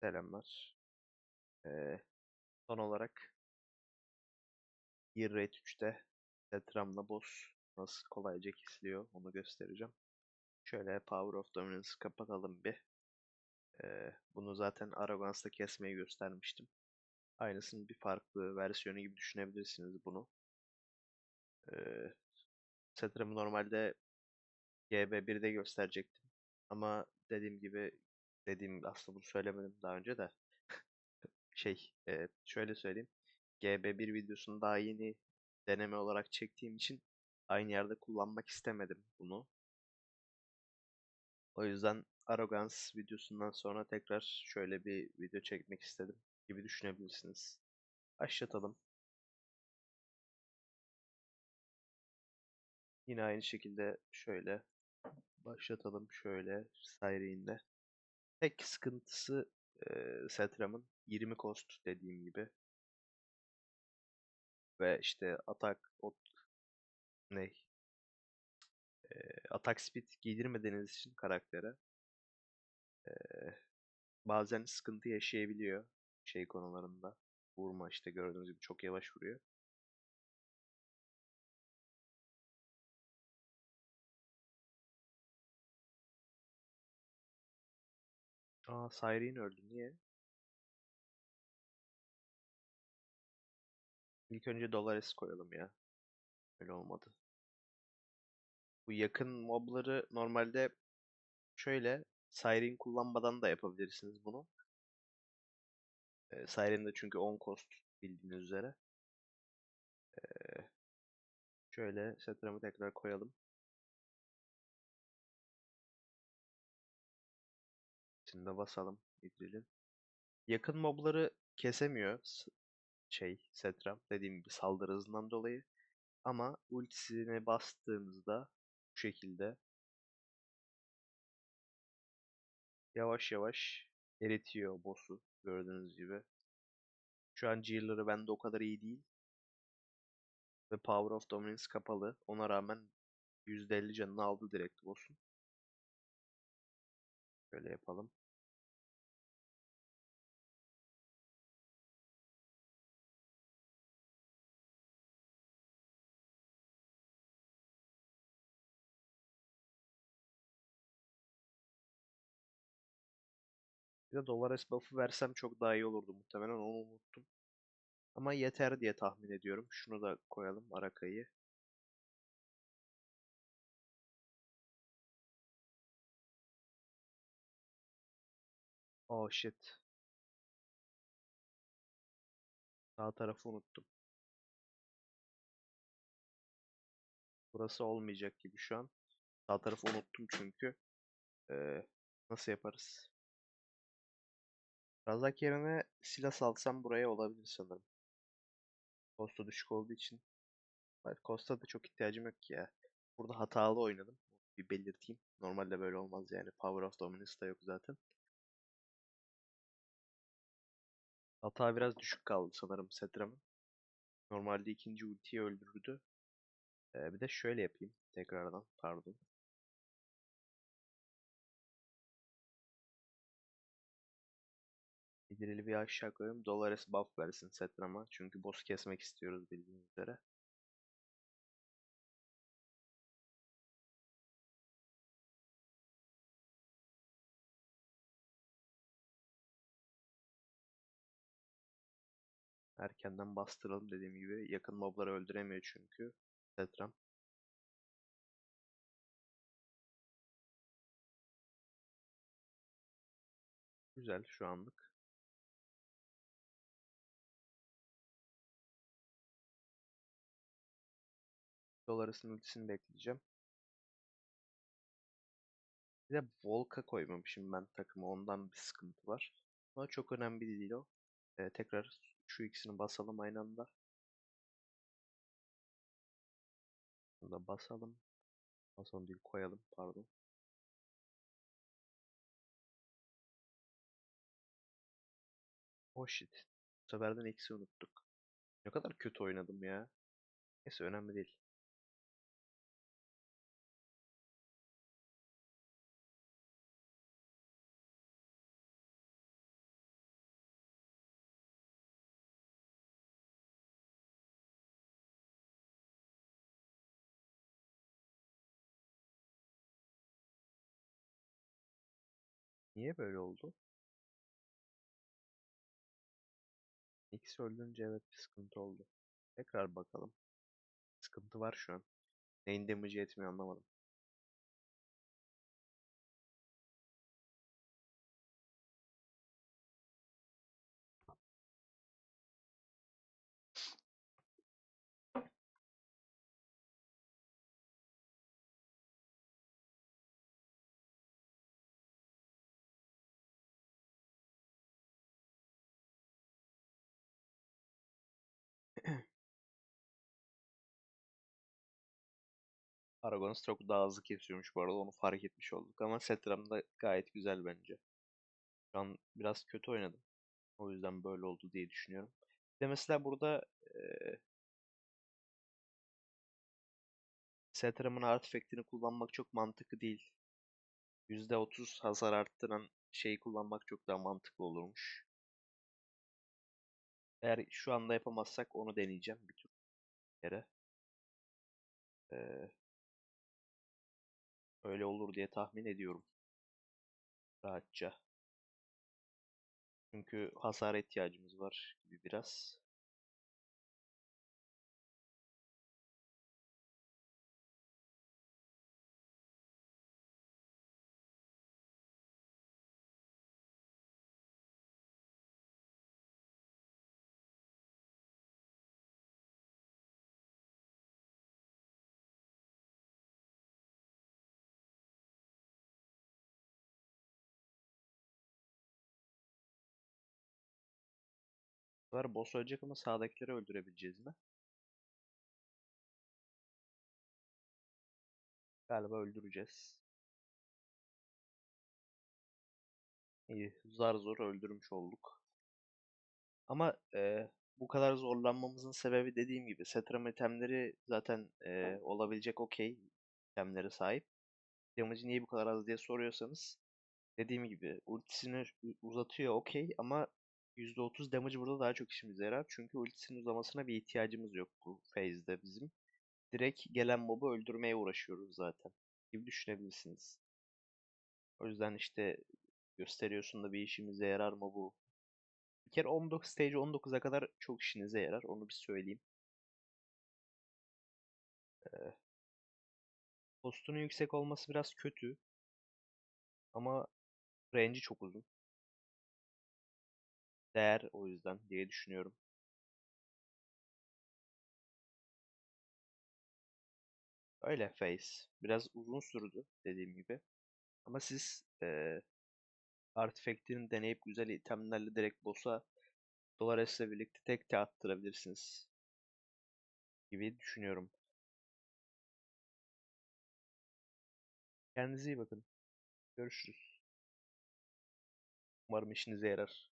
Selamlar. Ee, son olarak Gear Rate 3'te Tetram'la boss nasıl kolayca kesiliyor onu göstereceğim. Şöyle Power of Dominance'ı kapatalım bir. Ee, bunu zaten Arrogance'da kesmeyi göstermiştim. Aynısının bir farklı versiyonu gibi düşünebilirsiniz bunu. Ee, Tetram'ı normalde GB1'de gösterecektim. Ama dediğim gibi dediğim aslında bunu söylemedim daha önce de şey e, şöyle söyleyeyim. GB1 videosunu daha yeni deneme olarak çektiğim için aynı yerde kullanmak istemedim bunu. O yüzden Arrogance videosundan sonra tekrar şöyle bir video çekmek istedim gibi düşünebilirsiniz. Başlatalım. Yine aynı şekilde şöyle başlatalım şöyle Siren'de. Tek sıkıntısı e, Setram'ın 20 cost dediğim gibi. Ve işte atak o ne? E, atak speed giydirmediğiniz için karaktere e, bazen sıkıntı yaşayabiliyor şey konularında. Vurma işte gördüğünüz gibi çok yavaş vuruyor. Aa Siren öldü. Niye? İlk önce Dolares koyalım ya. Öyle olmadı. Bu yakın mobları normalde şöyle Siren kullanmadan da yapabilirsiniz bunu. E, Siren de çünkü 10 cost bildiğiniz üzere. E, şöyle Setram'ı tekrar koyalım. Şimdi de basalım Idril'in. Yakın mobları kesemiyor şey Setram dediğim gibi saldırı hızından dolayı. Ama ultisine bastığınızda bu şekilde yavaş yavaş eritiyor boss'u gördüğünüz gibi. Şu an Jailer'ı bende o kadar iyi değil. Ve Power of Dominance kapalı. Ona rağmen %50 canını aldı direkt boss'un. Böyle yapalım. Bir de Dolores buff'ı versem çok daha iyi olurdu muhtemelen onu unuttum. Ama yeter diye tahmin ediyorum. Şunu da koyalım Araka'yı. Oh shit. Sağ tarafı unuttum. Burası olmayacak gibi şu an. Sağ tarafı unuttum çünkü. Ee, nasıl yaparız? Razak yerine silah salsam buraya olabilir sanırım. Costa düşük olduğu için. Costa da çok ihtiyacım yok ki ya. Burada hatalı oynadım. Bir belirteyim. Normalde böyle olmaz yani. Power of Dominance da yok zaten. Hata biraz düşük kaldı sanırım Setram'ın. Normalde ikinci ultiyi öldürdü. Ee, bir de şöyle yapayım tekrardan. Pardon. İdrili bir aşağı koyayım. Dolares buff versin Setram'a. Çünkü boss kesmek istiyoruz bildiğiniz üzere. Erkenden bastıralım dediğim gibi. Yakın mobları öldüremiyor çünkü. Setram. Güzel şu anlık. Dolares'ın ultisini bekleyeceğim. Bir de Volk'a koymamışım ben takımı. Ondan bir sıkıntı var. Ama çok önemli değil o. Ee, tekrar şu ikisini basalım aynı anda. Bunu da basalım. Basalım değil koyalım pardon. Oh shit. Bu seferden eksi unuttuk. Ne kadar kötü oynadım ya. Neyse önemli değil. Niye böyle oldu? X öldürünce evet bir sıkıntı oldu. Tekrar bakalım. Sıkıntı var şu an. Neyin damage'i etmiyor anlamadım. Aragon'uz çok daha hızlı kesiyormuş bu arada onu fark etmiş olduk ama Setram da gayet güzel bence. Şu an biraz kötü oynadım. O yüzden böyle oldu diye düşünüyorum. Bir de mesela burada eee Setram'ın artifact'ini kullanmak çok mantıklı değil. %30 hasar arttıran şeyi kullanmak çok daha mantıklı olurmuş. Eğer şu anda yapamazsak onu deneyeceğim bir tur kere. Ee, öyle olur diye tahmin ediyorum. Rahatça. Çünkü hasara ihtiyacımız var gibi biraz. Sefer boss ölecek ama sağdakileri öldürebileceğiz mi? Galiba öldüreceğiz. İyi, zar zor öldürmüş olduk. Ama e, bu kadar zorlanmamızın sebebi dediğim gibi Setram itemleri zaten e, olabilecek okey itemlere sahip. Damage'i niye bu kadar az diye soruyorsanız dediğim gibi ultisini uzatıyor okey ama %30 damage burada daha çok işimize yarar. Çünkü ultisinin uzamasına bir ihtiyacımız yok bu phase'de bizim. Direkt gelen mob'u öldürmeye uğraşıyoruz zaten gibi düşünebilirsiniz. O yüzden işte gösteriyorsun da bir işimize yarar mı bu? Bir kere 19 stage 19'a kadar çok işinize yarar. Onu bir söyleyeyim. Ee, postunun yüksek olması biraz kötü. Ama range'i çok uzun. Değer o yüzden diye düşünüyorum. Öyle face. Biraz uzun sürdü dediğim gibi. Ama siz e, artifact'ini deneyip güzel itemlerle direkt boss'a Dolares'le birlikte tek te attırabilirsiniz gibi düşünüyorum. Kendinize iyi bakın. Görüşürüz. Umarım işinize yarar.